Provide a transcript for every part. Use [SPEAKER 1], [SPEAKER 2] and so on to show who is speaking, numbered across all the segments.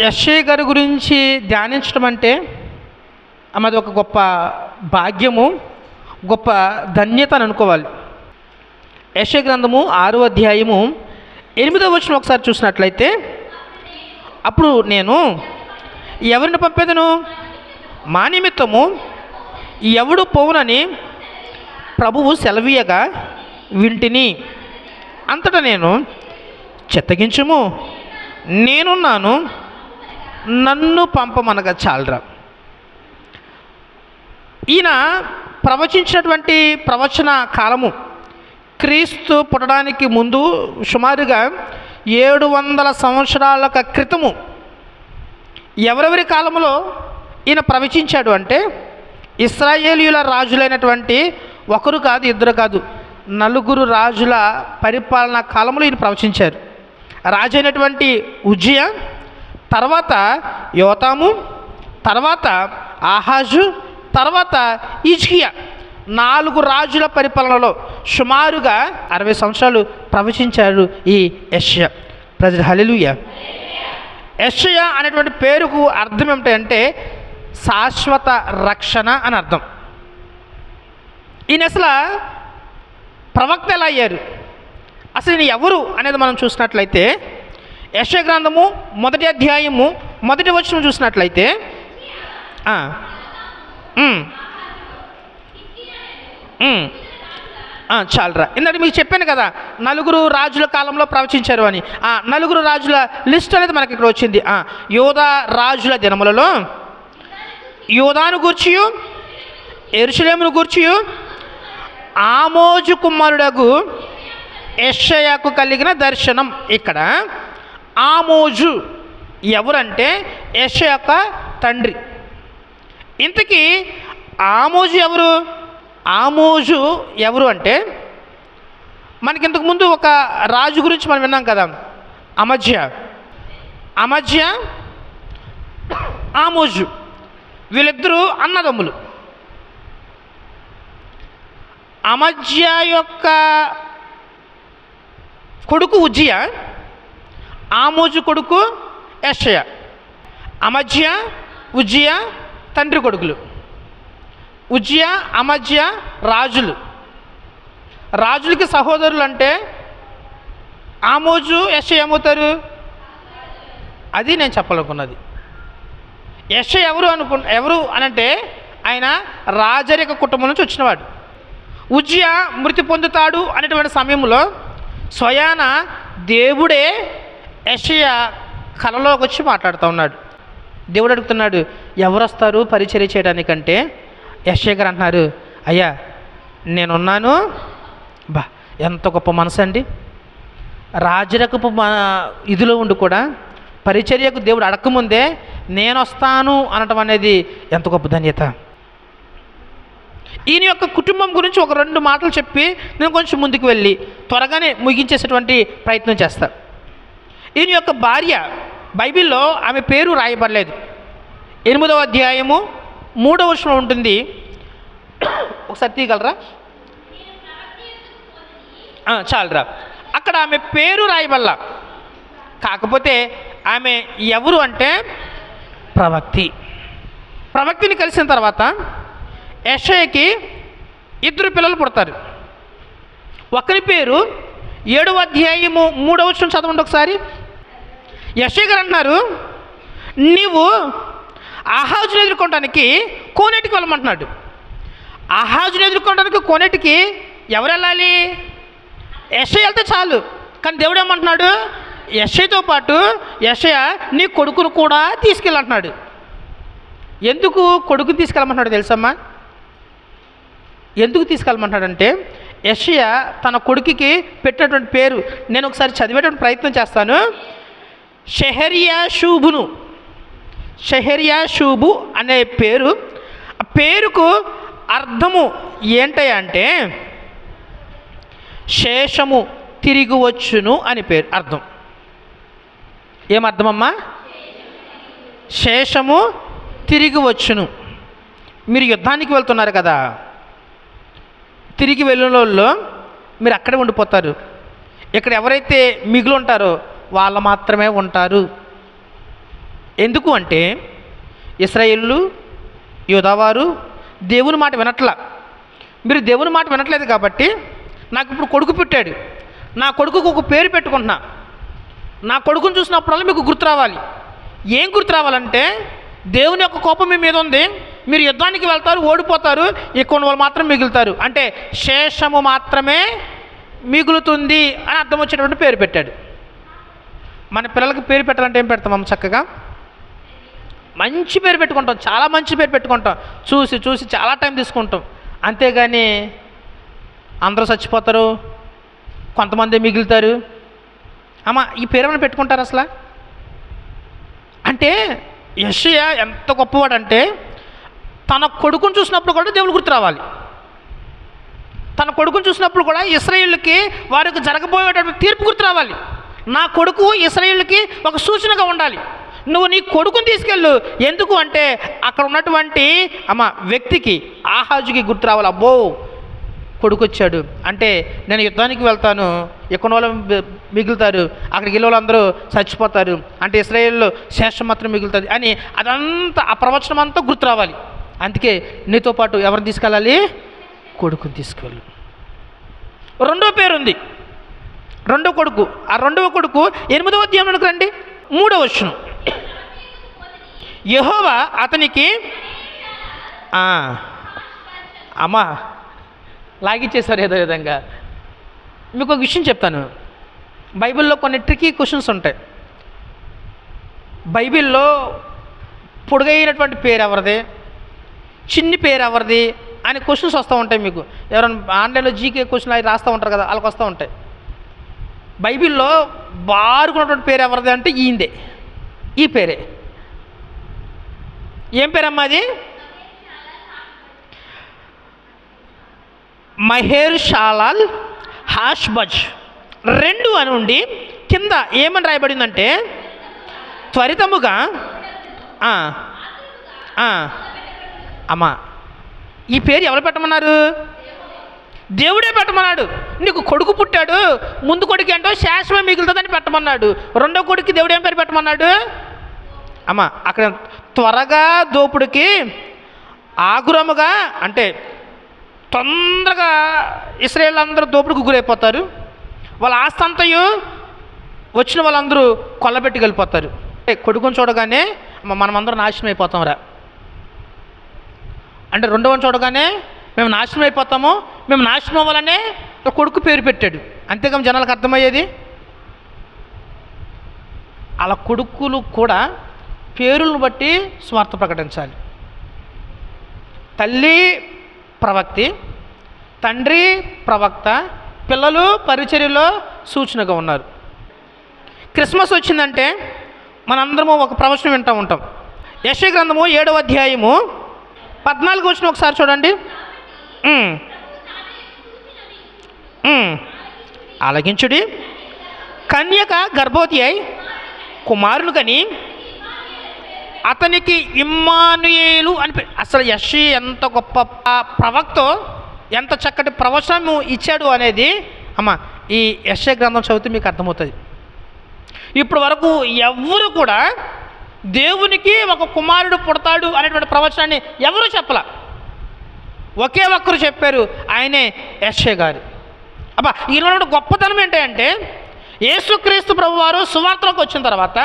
[SPEAKER 1] యశ్ఐ గారి గురించి ధ్యానించడం అంటే మాది ఒక గొప్ప భాగ్యము గొప్ప ధన్యత అని అనుకోవాలి. యశ్ఐ గ్రంథము ఆరో అధ్యాయము ఎనిమిదవ వచ్చిన ఒకసారి చూసినట్లయితే అప్పుడు నేను ఎవరిని పంపేదను? మా నిమిత్తము ఎవడు పోవునని ప్రభువు సెలవీయగా వింటిని. అంతటా నేను చెత్తగించుము. నేనున్నాను నన్ను పంపమనగా చాలరా. ఈయన ప్రవచించినటువంటి ప్రవచన కాలము క్రీస్తు పుట్టడానికి ముందు సుమారుగా ఏడు వందల సంవత్సరాల క్రితము ఎవరెవరి కాలంలో ఈయన ప్రవచించాడు అంటే ఇస్రాయేలీయుల రాజులైనటువంటి ఒకరు కాదు ఇద్దరు కాదు నలుగురు రాజుల పరిపాలనా కాలంలో ఈయన ప్రవచించారు. రాజు అయినటువంటి ఉజ్జయ తర్వాత యోతాము తర్వాత ఆహాజు తర్వాత ఇజ్కియా. నాలుగు రాజుల పరిపాలనలో సుమారుగా అరవై సంవత్సరాలు ప్రవచించారు ఈ యష్య. ప్రజలు హలిలుయ యషయ అనేటువంటి పేరుకు అర్థం ఏమిటంటే శాశ్వత రక్షణ అని అర్థం. ఈయన అసలు ప్రవక్త ఎలా అయ్యారు? అసలు ఈయన ఎవరు అనేది మనం చూసినట్లయితే యశ గ్రంథము మొదటి అధ్యాయము మొదటి వచనం చూసినట్లయితే చాలరా. ఇందాక మీకు చెప్పాను కదా నలుగురు రాజుల కాలంలో ప్రవచించారు అని. ఆ నలుగురు రాజుల లిస్ట్ అనేది మనకి ఇక్కడ వచ్చింది. యోధా రాజుల దినములలో యోధాను గూర్చియు ఎరుసలేమును గూర్చియు ఆమోజు కుమారుడగు యెషయాకు కలిగిన దర్శనం ఇక్కడ. ఆమోజు ఎవరంటే యశ యొక్క తండ్రి. ఇంతకీ ఆమోజు ఎవరు? ఆమోజు ఎవరు అంటే మనకి ఇంతకుముందు ఒక రాజు గురించి మనం విన్నాం కదా అమధ్య అమధ్య ఆమోజు. వీళ్ళిద్దరూ అన్నదమ్ములు. అమధ్య యొక్క కొడుకు ఉజ్జియ? ఆమోజు కొడుకు యషయ అమజ్య ఉజ్జియ తండ్రి కొడుకులు. ఉజ్జియ అమజ్య రాజులు. రాజులకి సహోదరులు అంటే ఆమోజు యశ ఏమవుతారు? అది నేను చెప్పాలనుకున్నది. యశ ఎవరు అనుకు ఎవరు అనంటే ఆయన రాజరిక కుటుంబం నుంచి వచ్చినవాడు. ఉజ్జయ మృతి పొందుతాడు అనేటువంటి సమయంలో స్వయాన దేవుడే యషయ కలలోకి వచ్చి మాట్లాడుతూ ఉన్నాడు. దేవుడు అడుగుతున్నాడు ఎవరు వస్తారు పరిచర్య చేయడానికంటే? యశ్య గారు అంటున్నారు అయ్యా నేనున్నాను. బా ఎంత గొప్ప మనసు అండి. రాజరకపు ఇదిలో ఉండి కూడా పరిచర్యకు దేవుడు అడగకముందే నేను వస్తాను అనటం అనేది ఎంత గొప్ప ధన్యత. ఈయన యొక్క కుటుంబం గురించి ఒక రెండు మాటలు చెప్పి నేను కొంచెం ముందుకు వెళ్ళి త్వరగానే ముగించేసేటువంటి ప్రయత్నం చేస్తాను ఈయన యొక్క భార్య బైబిల్లో ఆమె పేరు రాయబడలేదు. ఎనిమిదవ అధ్యాయము మూడవ వర్షంలో ఉంటుంది. ఒకసారి తీయగలరా? చాలరా చాలురా. అక్కడ ఆమె పేరు రాయబల్లా కాకపోతే ఆమె ఎవరు అంటే ప్రవక్తి. ప్రవక్తిని కలిసిన తర్వాత యషయ్యకి ఇద్దరు పిల్లలు పుడతారు. ఒకరి పేరు ఏడవ అధ్యాయము మూడవ వచనం చదవండి ఒకసారి. యశయ్య గారు అంటున్నారు నీవు అహాజును ఎదుర్కోవడానికి కోనేటికి వెళ్ళమంటున్నాడు. అహాజును ఎదుర్కోవడానికి కోనేటికి ఎవరు వెళ్ళాలి? యశ్వ వెళ్తే చాలు కానీ దేవుడు ఏమంటున్నాడు? యశ్వతో పాటు యశయ్య నీ కొడుకును కూడా తీసుకెళ్ళంటున్నాడు ఎందుకు కొడుకుని తీసుకెళ్ళమంటున్నాడు తెలుసమ్మా? ఎందుకు తీసుకెళ్ళమంటున్నాడంటే యషయ తన కొడుకుకి పెట్టినటువంటి పేరు నేను ఒకసారి చదివేటువంటి ప్రయత్నం చేస్తాను. షెహరియా షూబును షెహరియా షూబు అనే పేరు ఆ పేరుకు అర్థము ఏంటంటే అంటే శేషము తిరిగి వచ్చును అని పేరు అర్థం. ఏమర్థమమ్మా? శేషము తిరిగి వచ్చును. మీరు యుద్ధానికి వెళ్తున్నారు కదా తిరిగి వెళ్ళిన వాళ్ళు మీరు అక్కడే ఉండిపోతారు. ఇక్కడ ఎవరైతే మిగిలి ఉంటారో వాళ్ళు మాత్రమే ఉంటారు. ఎందుకు అంటే ఇస్రాయిల్లు యోధావారు దేవుని మాట వినట్ల. మీరు దేవుని మాట వినట్లేదు కాబట్టి నాకు ఇప్పుడు కొడుకు పుట్టాడు. నా కొడుకుకు ఒక పేరు పెట్టుకుంటున్నా. నా కొడుకుని చూసినప్పుడల్లా మీకు గుర్తు రావాలి. ఏం గుర్తు రావాలంటే దేవుని యొక్క కోపం మీ మీద ఉంది. మీరు యుద్ధానికి వెళ్తారు ఓడిపోతారు ఎక్కువ వాళ్ళు మాత్రం మిగులుతారు. అంటే శేషము మాత్రమే మిగులుతుంది అని అర్థం వచ్చేటువంటి పేరు పెట్టాడు. మన పిల్లలకి పేరు పెట్టాలంటే ఏం పెడతాం అమ్మ చక్కగా? మంచి పేరు పెట్టుకుంటాం చాలా మంచి పేరు పెట్టుకుంటాం. చూసి చూసి చాలా టైం తీసుకుంటాం. అంతేగాని అందరూ చచ్చిపోతారు కొంతమంది మిగులుతారు. అమ్మ ఈ పేరు ఏమైనా పెట్టుకుంటారు అసలు? అంటే యశయ ఎంత గొప్పవాడంటే తన కొడుకుని చూసినప్పుడు కూడా దేవుడు గుర్తు రావాలి. తన కొడుకుని చూసినప్పుడు కూడా ఇస్రాయిల్కి వారికి జరగబోయేటటువంటి తీర్పు గుర్తు రావాలి. నా కొడుకు ఇస్రాయిల్కి ఒక సూచనగా ఉండాలి. నువ్వు నీ కొడుకుని తీసుకెళ్ళు. ఎందుకు అంటే అక్కడ ఉన్నటువంటి అమ్మ వ్యక్తికి ఆహాజుకి గుర్తు రావాలి. అబ్బో కొడుకు వచ్చాడు. అంటే నేను యుద్ధానికి వెళ్తాను. ఎక్కువ వాళ్ళు మిగులుతారు. అక్కడికి వెళ్ళే వాళ్ళందరూ చచ్చిపోతారు. అంటే ఇస్రాయేల్లో శేషం మాత్రం మిగులుతుంది అని అదంతా ఆ ప్రవచనం అంతా గుర్తు రావాలి. అందుకే నీతో పాటు ఎవరిని తీసుకెళ్ళాలి? కొడుకుని తీసుకెళ్ళు. రెండో పేరు ఉంది రెండో కొడుకు. ఆ రెండవ కొడుకు ఎనిమిదవ అధ్యాయంలోకి రండి. మూడవ వచ్చును యహోవా అతనికి అమ్మా లాగిచ్చేసారు ఏదో విధంగా. మీకు ఒక విషయం చెప్తాను. బైబిల్లో కొన్ని ట్రికీ క్వశ్చన్స్ ఉంటాయి. బైబిల్లో పొడుగైనటువంటి పేరు ఎవరిది? చిన్ని పేరు ఎవరిది? అని క్వశ్చన్స్ వస్తూ ఉంటాయి మీకు. ఎవరైనా ఆన్లైన్లో జీకే క్వశ్చన్ అవి రాస్తూ ఉంటారు కదా వాళ్ళకి వస్తూ ఉంటాయి. బైబిల్లో బారుకున్నటువంటి పేరు ఎవరిది అంటే ఈందే ఈ పేరే. ఏం పేరమ్మా అది? మహేర్ షాలాల్ హాష్బజ్. రెండు అని ఉండి కింద ఏమని రాయబడిందంటే త్వరితముగా అమ్మా ఈ పేరు ఎవరు పెట్టమన్నారు? దేవుడే పెట్టమన్నాడు. నీకు కొడుకు పుట్టాడు ముందు కొడుకు ఏంటో శాశ్వతం మిగులుతుందని పెట్టమన్నాడు. రెండో కొడుకు దేవుడు ఏం పేరు పెట్టమన్నాడు? అమ్మ అక్కడ త్వరగా దోపుడికి ఆగురముగా అంటే తొందరగా ఇస్రాయేల్ అందరూ దోపుడుకు గురైపోతారు. వాళ్ళ ఆస్తంతయు వచ్చిన వాళ్ళందరూ కొల్లబెట్టి వెళ్ళిపోతారు. కొడుకుని చూడగానే మనమందరం నాశనం అయిపోతాం రా అంటే రెండవని చూడగానే మేము నాశనం అయిపోతాము మేము నాశనం అవ్వాలనే ఒక కొడుకు పేరు పెట్టాడు. అంతేకాని జనాలకు అర్థమయ్యేది? అలా కొడుకులు కూడా పేరులను బట్టి స్వార్థ ప్రకటించాలి. తల్లి ప్రవక్తి తండ్రి ప్రవక్త పిల్లలు పరిచర్యలో సూచనగా ఉన్నారు. క్రిస్మస్ వచ్చిందంటే మనందరము ఒక ప్రవచనం వింటూ ఉంటాం. యశ గ్రంథము ఏడవ అధ్యాయము పద్నాలుగు వచ్చిన ఒకసారి చూడండి. ఆలకించుడి. కన్యక గర్భవతి అయి కుమారులు కని అతనికి ఇమ్మానుయేలు అని అసలు యశి ఎంత గొప్ప ప- ప్రవక్తో ఎంత చక్కటి ప్రవచనము ఇచ్చాడు అనేది అమ్మ ఈ యశ గ్రంథం చదివితే మీకు అర్థమవుతుంది. ఇప్పటి వరకు ఎవరు కూడా దేవునికి ఒక కుమారుడు పుడతాడు అనేటువంటి ప్రవచనాన్ని ఎవరు చెప్పలా? ఒకే ఒక్కరు చెప్పారు ఆయనే యశ్య గారు. అబ్బా ఈయన గొప్పతనం ఏంటంటే యేసుక్రీస్తు ప్రభు వారు సువార్తలోకి వచ్చిన తర్వాత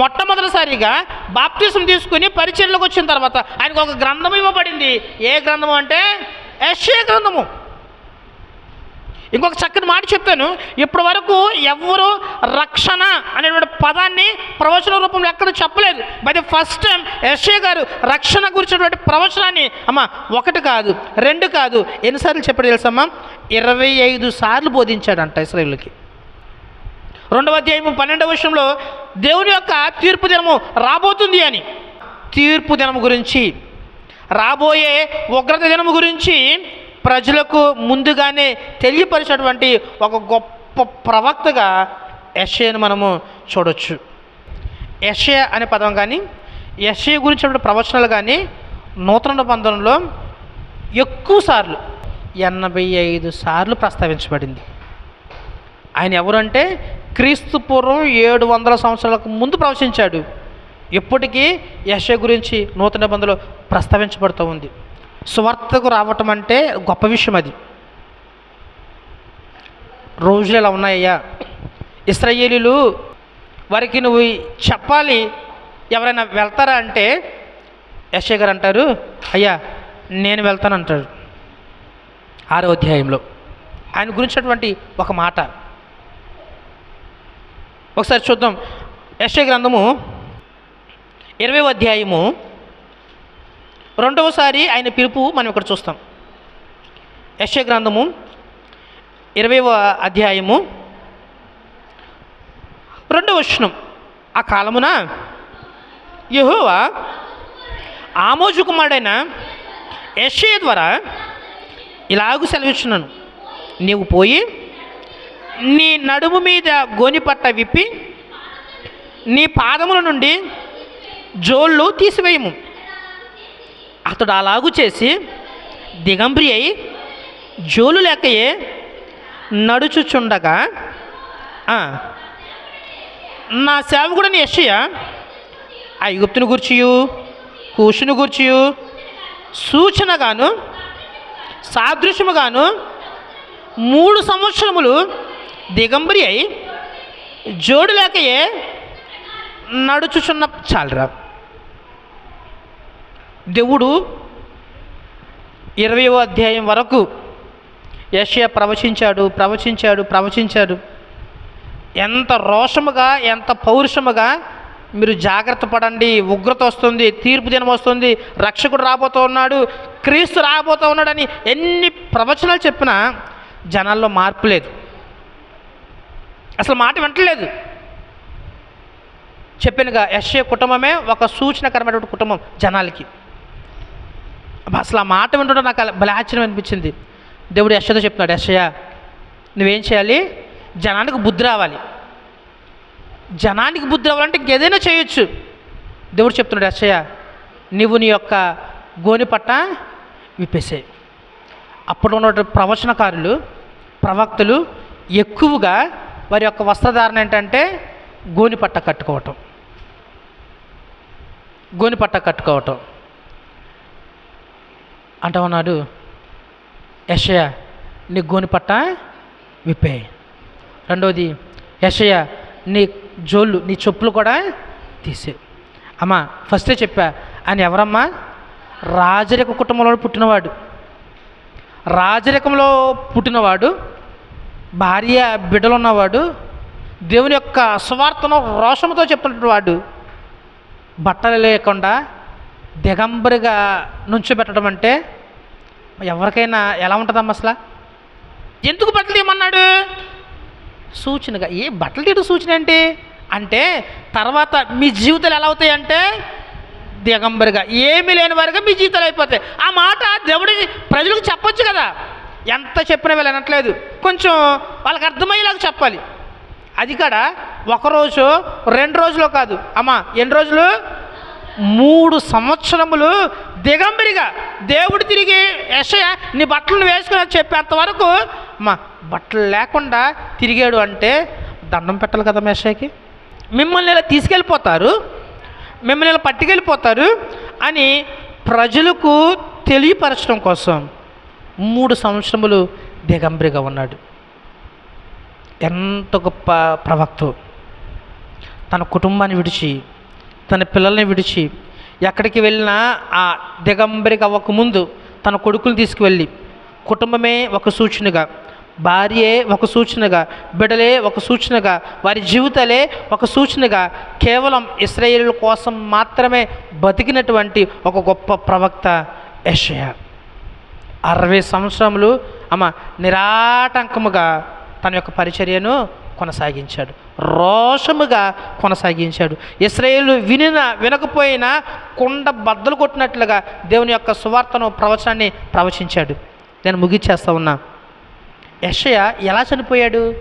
[SPEAKER 1] మొట్టమొదటిసారిగా బాప్తిసం తీసుకుని పరిచయలకు వచ్చిన తర్వాత ఆయనకు ఒక గ్రంథం ఇవ్వబడింది. ఏ గ్రంథము అంటే యశ్య గ్రంథము. ఇంకొక చక్కని మాట చెప్తాను ఇప్పటి వరకు ఎవ్వరు రక్షణ అనేటువంటి పదాన్ని ప్రవచన రూపంలో ఎక్కడ చెప్పలేదు. బట్ ఫస్ట్ టైం యశ్య గారు రక్షణ గురించినటువంటి ప్రవచనాన్ని అమ్మ ఒకటి కాదు రెండు కాదు ఎన్నిసార్లు చెప్పాడు తెలుసమ్మా? ఇరవై ఐదు సార్లు బోధించాడంట ఇస్రాయిల్కి రెండవ అధ్యాయము పన్నెండవ విషయంలో దేవుని యొక్క తీర్పు దినము రాబోతుంది అని. తీర్పు దినము గురించి రాబోయే ఉగ్రత దినము గురించి ప్రజలకు ముందుగానే తెలియపరిచినటువంటి ఒక గొప్ప ప్రవక్తగా యషయను మనము చూడొచ్చు. యషయ అనే పదం కానీ యషయ గురించినటువంటి ప్రవచనాలు కానీ నూతన నిబంధనలో ఎక్కువ సార్లు ఎనభై ఐదు సార్లు ప్రస్తావించబడింది. ఆయన ఎవరంటే క్రీస్తు పూర్వం ఏడు వందల సంవత్సరాలకు ముందు ప్రవచించాడు. ఇప్పటికీ యశ గురించి నూతన నిబంధనలో ప్రస్తావించబడుతూ ఉంది. సువార్తకు రావటం అంటే గొప్ప విషయం అది. రోజులు ఎలా ఉన్నాయ్యా? ఇస్రాయేలీలు వారికి నువ్వు చెప్పాలి ఎవరైనా వెళ్తారా అంటే యశే గారు అంటారు అయ్యా నేను వెళ్తాను అంటాడు ఆరో అధ్యాయంలో ఆయన గురించినటువంటి ఒక మాట. ఒకసారి చూద్దాం. యశే గ్రంథము ఇరవై అధ్యాయము రెండవసారి ఆయన పిలుపు మనం ఇక్కడ చూస్తాం. యశ్య గ్రంథము ఇరవైవ అధ్యాయము రెండవ వచనం. ఆ కాలమున యహోవా ఆమోజు కుమారుడైన యశ్య ద్వారా ఇలాగూ సెలవిస్తున్నాను నీవు పోయి నీ నడుము మీద గోనిపట్ట విప్పి నీ పాదముల నుండి జోళ్ళు తీసివేయము. అతడు అలాగు చేసి దిగంబరి అయి జోలు లేకయే నడుచుచుండగా నా సేవకుడని యషయ ఐగుప్తుని గుర్చియు కూషుని గుర్చియు సూచనగాను సాదృశ్యముగాను మూడు సంవత్సరములు దిగంబరి అయి జోడు లేకయే నడుచుచున్న చాలరా. దేవుడు ఇరవయో అధ్యాయం వరకు యెషయా ప్రవచించాడు ప్రవచించాడు ప్రవచించాడు. ఎంత రోషముగా ఎంత పౌరుషముగా మీరు జాగ్రత్త పడండి ఉగ్రత వస్తుంది తీర్పు దినం వస్తుంది రక్షకుడు రాబోతూ ఉన్నాడు క్రీస్తు రాబోతూ ఉన్నాడని ఎన్ని ప్రవచనాలు చెప్పినా జనాల్లో మార్పు లేదు. అసలు మాట వింటలేదు చెప్పినగా యశ్య కుటుంబమే ఒక సూచనకరమైనటువంటి కుటుంబం జనాలకి. అసలు ఆ మాట వింటుంటే నాకు అలా భలే ఆశ్చర్యం అనిపించింది. దేవుడు యశ్యతో చెప్తున్నాడు యశ్య నువ్వేం చేయాలి? జనానికి బుద్ధి రావాలి. జనానికి బుద్ధి రావాలంటే ఇంకేదైనా చేయొచ్చు. దేవుడు చెప్తున్నాడు యశ్య నీవు నీ యొక్క గోని పట్ట విప్పేసాయి. అప్పుడు ఉన్న ప్రవచనకారులు ప్రవక్తలు ఎక్కువగా వారి యొక్క వస్త్రధారణ ఏంటంటే గోని పట్ట కట్టుకోవటం. గోని పట్ట కట్టుకోవటం. అంటా ఉన్నాడు యషయ నీ గోని పట్ట విప్పే రెండవది యషయ నీ జోళ్ళు నీ చెప్పులు కూడా తీసే అమ్మా ఫస్టే చెప్పా ఆయన ఎవరమ్మా? రాజరిక కుటుంబంలో పుట్టినవాడు. రాజరికంలో పుట్టినవాడు భార్య బిడ్డలు ఉన్నవాడు దేవుని యొక్క స్వార్థను రోషంతో చెప్తున్నటువంటి వాడు. బట్టలు లేకుండా దిగంబరిగా నుంచోబెట్టడం అంటే ఎవరికైనా ఎలా ఉంటుందమ్మా అసలు? ఎందుకు బట్టలు తీయమన్నాడు? సూచనగా ఏ బట్టలు తీయడం సూచన ఏంటి? అంటే తర్వాత మీ జీవితాలు ఎలా అవుతాయంటే దిగంబరిగా ఏమీ లేని వారిగా మీ జీవితాలు అయిపోతాయి. ఆ మాట దేవుడి ప్రజలకు చెప్పొచ్చు కదా? ఎంత చెప్పినా వీళ్ళు అనట్లేదు కొంచెం వాళ్ళకి అర్థమయ్యేలాగా చెప్పాలి. అది కాడ? ఒకరోజు రెండు రోజులు కాదు. అమ్మా ఎన్ని రోజులు? మూడు సంవత్సరములు దిగంబరిగా దేవుడు తిరిగి యశయ నీ బట్టలను వేసుకుని చెప్పేంత వరకు మా బట్టలు లేకుండా తిరిగాడు అంటే దండం పెట్టాలి కదా యశయకి మిమ్మల్ని ఇలా తీసుకెళ్ళిపోతారు మిమ్మల్ని ఇలా పట్టుకెళ్ళిపోతారు అని ప్రజలకు తెలియపరచడం కోసం మూడు సంవత్సరములు దిగంబరిగా ఉన్నాడు. ఎంత గొప్ప ప్రవక్త. తన కుటుంబాన్ని విడిచి తన పిల్లల్ని విడిచి ఎక్కడికి వెళ్ళినా ఆ దిగంబరికి అవ్వకముందు తన కొడుకుని తీసుకువెళ్ళి కుటుంబమే ఒక సూచనగా భార్యే ఒక సూచనగా బిడలే ఒక సూచనగా వారి జీవితాలే ఒక సూచనగా కేవలం ఇస్రాయేల్ కోసం మాత్రమే బతికినటువంటి ఒక గొప్ప ప్రవక్త యషయ. అరవై సంవత్సరములు ఆమె నిరాటంకముగా తన యొక్క పరిచర్యను కొనసాగించాడు. రోషముగా కొనసాగించాడు. ఇస్రాయేలు వినినా వినకపోయినా కుండ బద్దలు కొట్టినట్లుగా దేవుని యొక్క సువార్తను ప్రవచనాన్ని ప్రవచించాడు. నేను ముగిచ్చేస్తా ఉన్నా. యషయ ఎలా చనిపోయాడు?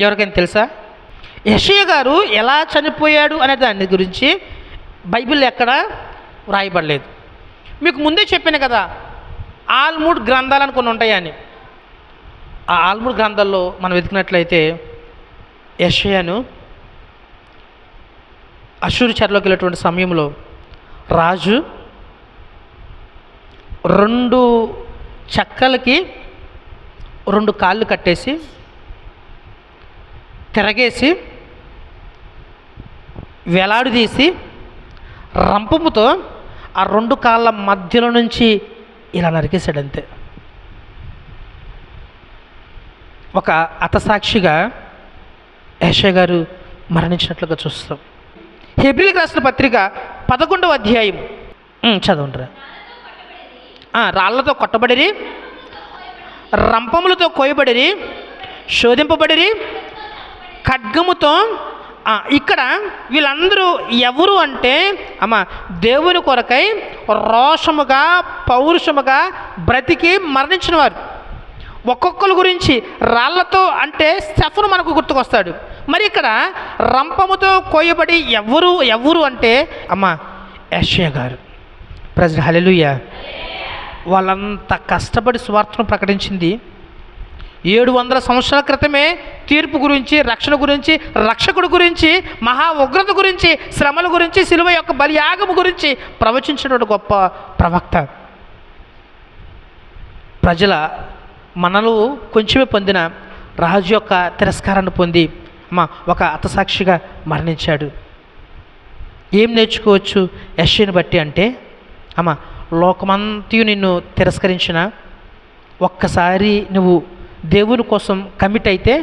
[SPEAKER 1] ఎవరికైనా తెలుసా? యషయ గారు ఎలా చనిపోయాడు అనే దాని గురించి బైబిల్ ఎక్కడ వ్రాయబడలేదు. మీకు ముందే చెప్పాను కదా ఆల్మూడ్ గ్రంథాలు అని కొన్ని ఉంటాయని. ఆ ఆల్మూడ్ గ్రంథాల్లో మనం వెతికినట్లయితే యషయను అశూరు చెరలోకి వెళ్ళేటువంటి సమయంలో రాజు రెండు చెక్కలకి రెండు కాళ్ళు కట్టేసి తిరగేసి వేలాడదీసి రంపముతో ఆ రెండు కాళ్ళ మధ్యలో నుంచి ఇలా నరికేశాడంతే అంతే ఒక అతసాక్షిగా యశ గారు మరణించినట్లుగా చూస్తాం. హెబ్రిల్కి రాసిన పత్రిక పదకొండవ అధ్యాయం. చదవండిరా. రాళ్ళతో కొట్టబడిరి రంపములతో కోయబడిరి శోధింపబడిరి ఖడ్గముతో ఇక్కడ వీళ్ళందరూ ఎవరు అంటే అమ్మ దేవుని కొరకై రోషముగా పౌరుషముగా బ్రతికి మరణించిన వారు ఒక్కొక్కరి గురించి రాళ్ళతో అంటే స్టెఫను మనకు గుర్తుకొస్తాడు. మరి ఇక్కడ రంపముతో కోయబడి ఎవరు ఎవరు అంటే అమ్మ యశ్య గారు. ప్రజలు హలెలుయ్య వాళ్ళంత కష్టపడి స్వార్థను ప్రకటించింది. ఏడు వందల సంవత్సరాల క్రితమే తీర్పు గురించి రక్షణ గురించి రక్షకుడు గురించి మహా ఉగ్రత గురించి శ్రమల గురించి సిలువ యొక్క బలియాగము గురించి ప్రవచించినటువంటి గొప్ప ప్రవక్త. ప్రజల మనలు కొంచెమే పొందిన రాజు యొక్క తిరస్కారాన్ని పొంది మా ఒక అతసాక్షిగా మరణించాడు. ఏం నేర్చుకోవచ్చు? యశ్యని బట్టి అంటే అమ్మ లోకమంతయు నిన్ను తిరస్కరించిన ఒక్కసారి నువ్వు దేవుని కోసం కమిట్ అయితే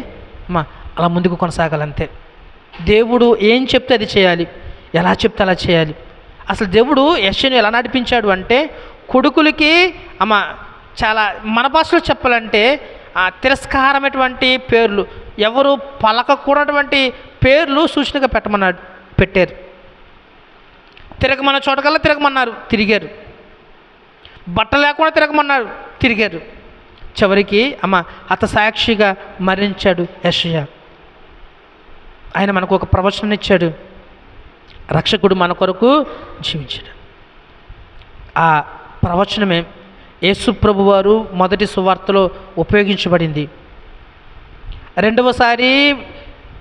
[SPEAKER 1] అమ్మ అలా ముందుకు కొనసాగాలంతే. దేవుడు ఏం చెప్తే అది చేయాలి. ఎలా చెప్తే అలా చేయాలి. అసలు దేవుడు యశ్యను ఎలా నడిపించాడు అంటే కొడుకులకి అమ్మ చాలా మన భాషలో చెప్పాలంటే ఆ తిరస్కారమైనటువంటి పేర్లు ఎవరు పలకకూడటువంటి పేర్లు సూచనగా పెట్టమన్నాడు పెట్టారు. తిరగమన్న చోటకల్లా తిరగమన్నారు తిరిగారు. బట్ట లేకుండా తిరగమన్నారు తిరిగారు. చివరికి అమ్మ అత సాక్షిగా మరణించాడు యషయ. ఆయన మనకు ఒక ప్రవచనం ఇచ్చాడు. రక్షకుడు మన కొరకు జీవించాడు. ఆ ప్రవచనమే యేసుప్రభు వారు మొదటి సువార్తలో ఉపయోగించబడింది. రెండవసారి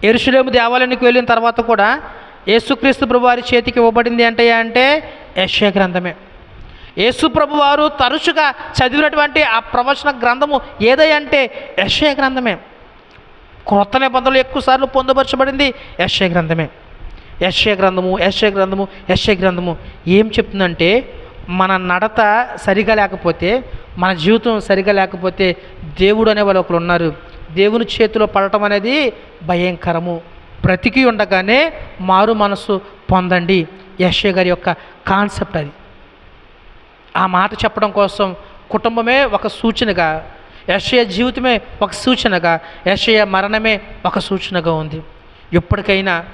[SPEAKER 1] ఎరుషులేము దేవాలయానికి వెళ్ళిన తర్వాత కూడా యేసుక్రీస్తు ప్రభు వారి చేతికి ఇవ్వబడింది అంటే అంటే యశ్య గ్రంథమే. యేసు ప్రభు వారు తరచుగా చదివినటువంటి ఆ ప్రవచన గ్రంథము ఏదంటే యశ్య గ్రంథమే. క్రొత్త నిబంధనలు ఎక్కువసార్లు పొందుపరచబడింది యశ్య గ్రంథమే. యశ్య గ్రంథము యశ్య గ్రంథము యశ్య గ్రంథము ఏం చెప్తుందంటే మన నడత సరిగా లేకపోతే మన జీవితం సరిగా లేకపోతే దేవుడు అనే వాళ్ళు ఒకరు ఉన్నారు. దేవుని చేతిలో పడటం అనేది భయంకరము. బ్రతికి ఉండగానే మారు మనసు పొందండి. యశ్వ గారి యొక్క కాన్సెప్ట్ అది. ఆ మాట చెప్పడం కోసం కుటుంబమే ఒక సూచనగా యశయ జీవితమే ఒక సూచనగా యశయ మరణమే ఒక సూచనగా ఉంది. ఎప్పటికైనా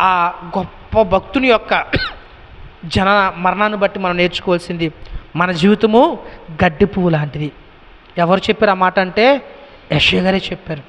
[SPEAKER 1] ఆ గొప్ప భక్తుని యొక్క జన మరణాన్ని బట్టి మనం నేర్చుకోవాల్సింది మన జీవితము గడ్డి పువ్వు లాంటిది. ఎవరు చెప్పారు ఆ మాట అంటే? యశ్వ గారే చెప్పారు.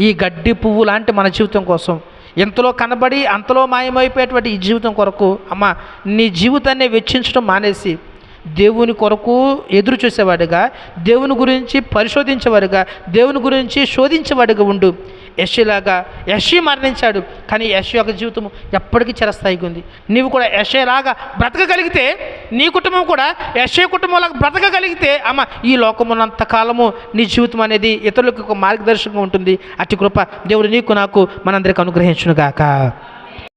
[SPEAKER 1] ఈ గడ్డి పువ్వు లాంటి మన జీవితం కోసం ఎంతలో కనబడి అంతలో మాయమైపోయేటువంటి ఈ జీవితం కొరకు అమ్మ నీ జీవితాన్ని వెచ్చించడం మానేసి దేవుని కొరకు ఎదురు చూసేవాడిగా దేవుని గురించి పరిశోధించేవాడిగా దేవుని గురించి శోధించేవాడిగా ఉండు. యశ్లాగా యశి మరణించాడు. కానీ యశ యొక్క జీవితం ఎప్పటికీ చిరస్థాయిగా ఉంది. నీవు కూడా యశలాగా బ్రతకగలిగితే నీ కుటుంబం కూడా యశ కుటుంబంలాగా బ్రతకగలిగితే అమ్మ ఈ లోకమున్నంత కాలము నీ జీవితం అనేది ఇతరులకు ఒక మార్గదర్శకంగా ఉంటుంది. అట్టి కృప దేవుడు నీకు నాకు మనందరికి అనుగ్రహించునుగాక.